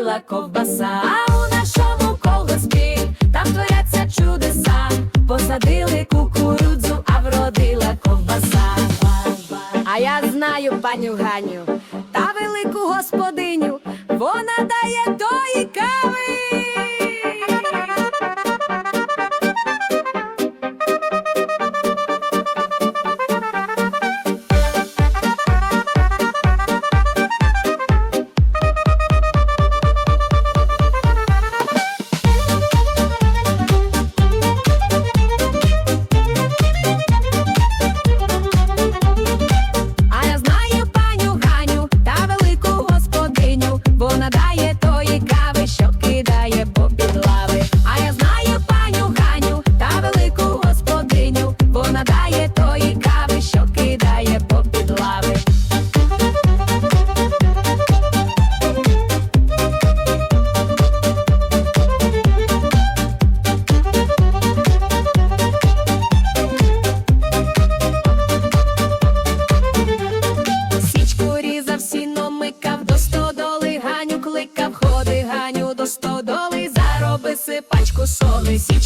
вродила ковбаса. А у нашому колгоспі там творяться чудеса. Посадили кукурудзу, а вродила ковбаса. А я знаю паню Ганю та велику господиню. Вона дає тої кави.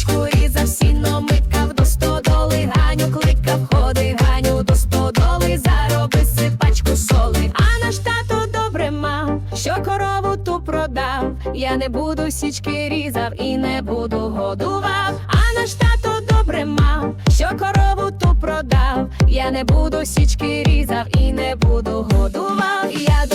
Січку різав, сіно микав, до Ганю кликав, ходи Ганю до стодоли, зароби сипачку соли. А наш тато добре мав, що корову ту продав. Я не буду січки різав і не буду годував. А наш тато добре мав, що корову ту продав. Я не буду січки різав і не буду годував. Я